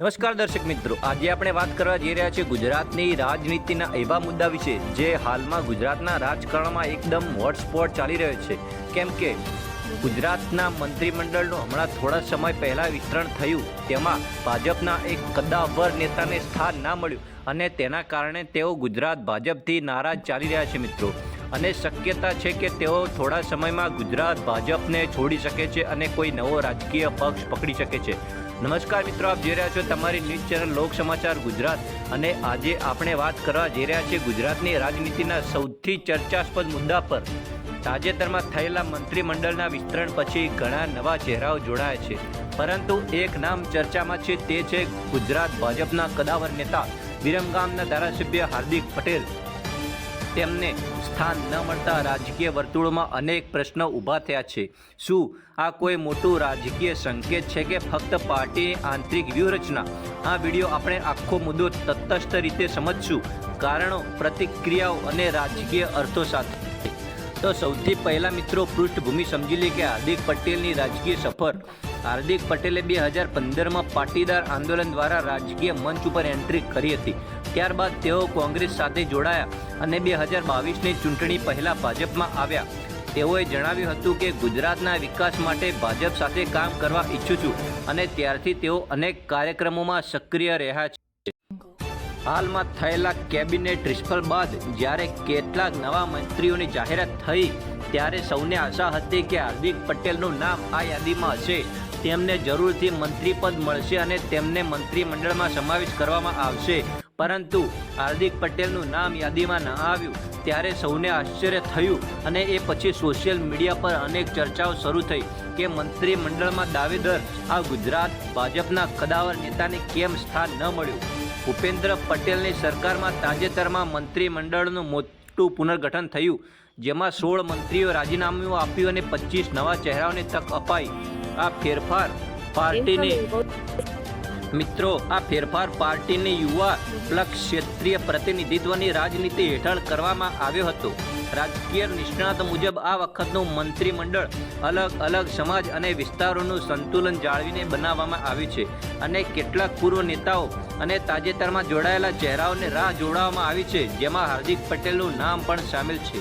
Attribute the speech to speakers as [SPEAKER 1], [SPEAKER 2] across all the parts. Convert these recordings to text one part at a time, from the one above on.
[SPEAKER 1] નમસ્કાર દર્શક મિત્રો, આજે આપણે વાત કરવા જઈ રહ્યા છીએ ગુજરાતની રાજનીતિના એવા મુદ્દા વિશે, જે હાલમાં ગુજરાતના રાજકારણમાં એકદમ હોટસ્પોટ ચાલી રહ્યો છે. કેમ કે, ગુજરાતના મંત્રીમંડળનું હમણાં થોડા સમય પહેલાં વિસ્તરણ થયું, તેમાં ભાજપના એક કદાવર નેતાને સ્થાન ના મળ્યું અને તેના કારણે તેઓ ગુજરાત ભાજપથી નારાજ ચાલી રહ્યા છે મિત્રો. અને શક્યતા છે કે તેઓ થોડા સમયમાં ગુજરાત ભાજપને છોડી શકે છે અને કોઈ નવો રાજકીય પક્ષ પકડી શકે છે. નમસ્કાર મિત્રો, આપ જોઈ રહ્યા છો તમારી ન્યૂઝ ચેનલ લોક સમાચાર ગુજરાત અને આજે આપણે વાત કરવા જઈ રહ્યા છીએ ગુજરાતની રાજનીતિના સૌથી ચર્ચાસ્પદ મુદ્દા પર. તાજેતરમાં થયેલા મંત્રીમંડળના વિસ્તરણ પછી ઘણા નવા ચહેરાઓ જોડાયા છે. પરંતુ એક નામ ચર્ચામાં છે તે છે ગુજરાત ભાજપના કદાવર નેતા વિરમગામના ધારાસભ્ય હાર્દિક પટેલ. તેમને સ્થાન ન મળતા રાજકીય વર્તુળોમાં અનેક પ્રશ્નો ઊભા થયા છે. શું આ કોઈ મોટું રાજકીય સંકેત છે કે ફક્ત પાર્ટીની આંતરિક વ્યૂહરચના? આ વીડિયો આપણે આખો મુદ્દો તટસ્થ રીતે સમજશું. કારણો, પ્રતિક્રિયાઓ અને રાજકીય અર્થો સાથે. તો સૌથી પહેલા મિત્રો પૃષ્ઠભૂમિ સમજી લે કે હાર્દિક પટેલની રાજકીય સફર હાર્દિક પટેલે બે હજાર પંદરમાં પાટીદાર આંદોલન દ્વારા રાજકીય મંચ ઉપર એન્ટ્રી કરી હતી. ત્યારબાદ તેઓ કોંગ્રેસ સાથે જોડાયા અને બે હજાર બાવીસની ચૂંટણી પહેલાં ભાજપમાં આવ્યા. તેઓએ જણાવ્યું હતું કે, ગુજરાતના વિકાસ માટે ભાજપ સાથે કામ કરવા ઈચ્છું છું અને ત્યારથી તેઓ અનેક કાર્યક્રમોમાં સક્રિય રહ્યા છે. હાલમાં થયેલા કેબિનેટ રિસ્ફલ બાદ જ્યારે કેટલાક નવા મંત્રીઓની જાહેરાત થઈ, ત્યારે સૌને આશા હતી કે હાર્દિક પટેલનું નામ આ યાદીમાં હશે. તેમને જરૂરથી મંત્રીપદ મળશે અને તેમને મંત્રીમંડળમાં સમાવેશ કરવામાં આવશે. પરંતુ હાર્દિક પટેલનું નામ યાદીમાં ન આવ્યું, ત્યારે સૌને આશ્ચર્ય થયું અને એ પછી સોશિયલ મીડિયા પર અનેક ચર્ચાઓ શરૂ થઈ કે મંત્રીમંડળમાં દાવેદર આ ગુજરાત ભાજપના કદાવર નેતાને કેમ સ્થાન ન મળ્યું? ભૂપેન્દ્ર પટેલની સરકારમાં તાજેતરમાં મંત્રીમંડળનું મોટું પુનર્ગઠન થયું, જેમાં સોળ મંત્રીઓ રાજીનામું આપ્યું અને પચીસ નવા ચહેરાઓને તક અપાઈ. આ ફેરફાર પાર્ટીને મિત્રો આ ફેરફાર પાર્ટીને યુવા પ્લસ ક્ષેત્રીય પ્રતિનિધિત્વની રાજનીતિ હેઠળ કરવામાં આવ્યો હતો. રાજકીય નિષ્ણાત મુજબ આ વખતનું મંત્રીમંડળ અલગ અલગ સમાજ અને વિસ્તારોનું સંતુલન જાળવીને બનાવવામાં આવ્યું છે અને કેટલાક પૂર્વ નેતાઓ અને તાજેતરમાં જોડાયેલા ચહેરાઓને રાહ જોડવામાં આવી છે જેમાં હાર્દિક પટેલનું નામ પણ સામેલ છે.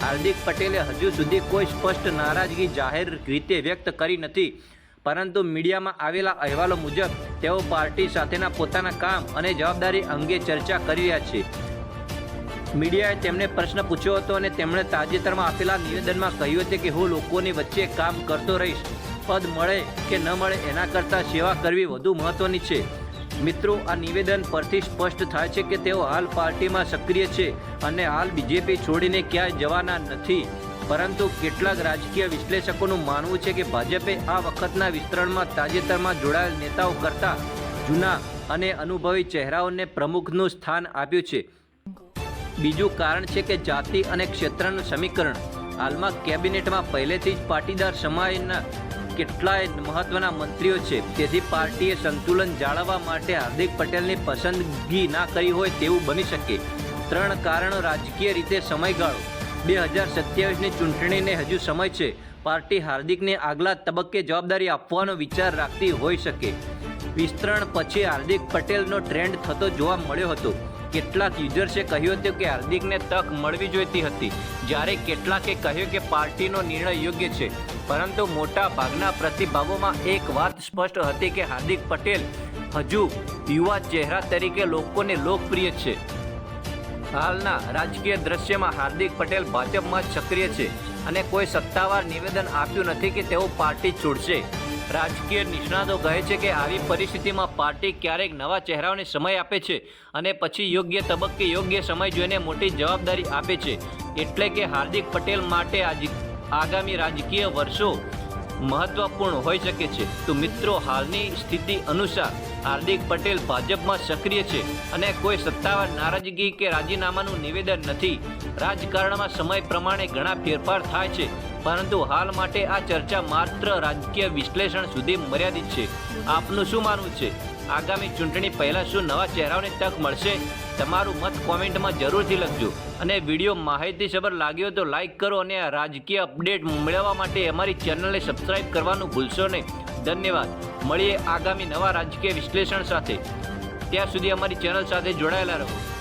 [SPEAKER 1] હાર્દિક પટેલે હજુ સુધી કોઈ સ્પષ્ટ નારાજગી જાહેર રીતે વ્યક્ત કરી નથી. પરંતુ મીડિયામાં આવેલા અહેવાલો મુજબ, તેઓ પાર્ટી સાથેના પોતાના કામ અને જવાબદારી અંગે ચર્ચા કરી રહ્યા છે. મીડિયાએ તેમને પ્રશ્ન પૂછ્યો હતો અને તેમણે તાજેતરમાં આપેલા નિવેદનમાં કહ્યું હતું કે, હું લોકોની વચ્ચે કામ કરતો રહીશ. પદ મળે કે ન મળે એના કરતાં સેવા કરવી વધુ મહત્વની છે. મિત્રો, આ નિવેદન પરથી સ્પષ્ટ થાય છે કે તેઓ હાલ પાર્ટીમાં સક્રિય છે અને હાલ બીજેપી છોડીને ક્યાંય જવાના નથી. પરંતુ કેટલાક રાજકીય વિશ્લેષકોનું માનવું છે કે ભાજપે આ વખતના વિસ્તરણમાં તાજેતરમાં જોડાયેલ નેતાઓ કરતાં જૂના અને અનુભવી ચહેરાઓને પ્રમુખનું સ્થાન આપ્યું છે. બીજું કારણ છે કે જાતિ અને ક્ષેત્રનું સમીકરણ હાલમાં કેબિનેટમાં પહેલેથી જ પાટીદાર સમાજના કેટલાય મહત્વના મંત્રીઓ છે. તેથી પાર્ટીએ સંતુલન જાળવવા માટે હાર્દિક પટેલની પસંદગી ના કરી હોય તેવું બની શકે. ત્રણ કારણો રાજકીય રીતે સમયગાળો. બે હજાર સત્યાવીસની ચૂંટણીને હજુ સમય છે. પાર્ટી હાર્દિકને આગલા તબક્કે જવાબદારી આપવાનો વિચાર રાખતી હોઈ શકે. વિસ્તરણ પછી હાર્દિક પટેલનો ટ્રેન્ડ થતો જોવા મળ્યો હતો. કેટલાક યુઝર્સે કહ્યું હતું કે હાર્દિકને તક મળવી જોઈતી હતી. જ્યારે કેટલાકે કહ્યું કે પાર્ટીનો નિર્ણય યોગ્ય છે. પરંતુ મોટા ભાગના પ્રતિભાવોમાં એક વાત સ્પષ્ટ હતી કે હાર્દિક પટેલ હજુ યુવા ચહેરા તરીકે લોકોને લોકપ્રિય છે. હાલના રાજકીય દ્રશ્યમાં હાર્દિક પટેલ ભાજપમાં સક્રિય છે અને કોઈ સત્તાવાર નિવેદન આપ્યું નથી કે તેઓ પાર્ટી છોડશે. રાજકીય નિષ્ણાતો કહે છે કે આવી પરિસ્થિતિમાં પાર્ટી ક્યારેક નવા ચહેરાઓને સમય આપે છે અને પછી યોગ્ય તબક્કે યોગ્ય સમય જોઈને મોટી જવાબદારી આપે છે. એટલે કે હાર્દિક પટેલ માટે આજ આગામી રાજકીય વર્ષો મહત્વપૂર્ણ હોઈ શકે છે. તો મિત્રો, હાલની સ્થિતિ અનુસાર હાર્દિક પટેલ ભાજપમાં સક્રિય છે અને કોઈ સત્તાવાર નારાજગી કે રાજીનામાનું નિવેદન નથી. રાજકારણમાં સમય પ્રમાણે ઘણા ફેરફાર થાય છે, પરંતુ હાલ માટે આ ચર્ચા માત્ર રાજકીય વિશ્લેષણ સુધી મર્યાદિત છે. આપનું શું માનવું છે? આગામી ચૂંટણી પહેલાં શું નવા ચહેરાઓને તક મળશે? તમારું મત કોમેન્ટમાં જરૂરથી લખજો. અને વીડિયો માહિતીસભર લાગ્યો તો લાઇક કરો અને રાજકીય અપડેટ મેળવવા માટે અમારી ચેનલને સબસ્ક્રાઈબ કરવાનું ભૂલશો નહીં. ધન્યવાદ. મળીએ આગામી નવા રાજકીય વિશ્લેષણ સાથે. ત્યાં સુધી અમારી ચેનલ સાથે જોડાયેલા રહો.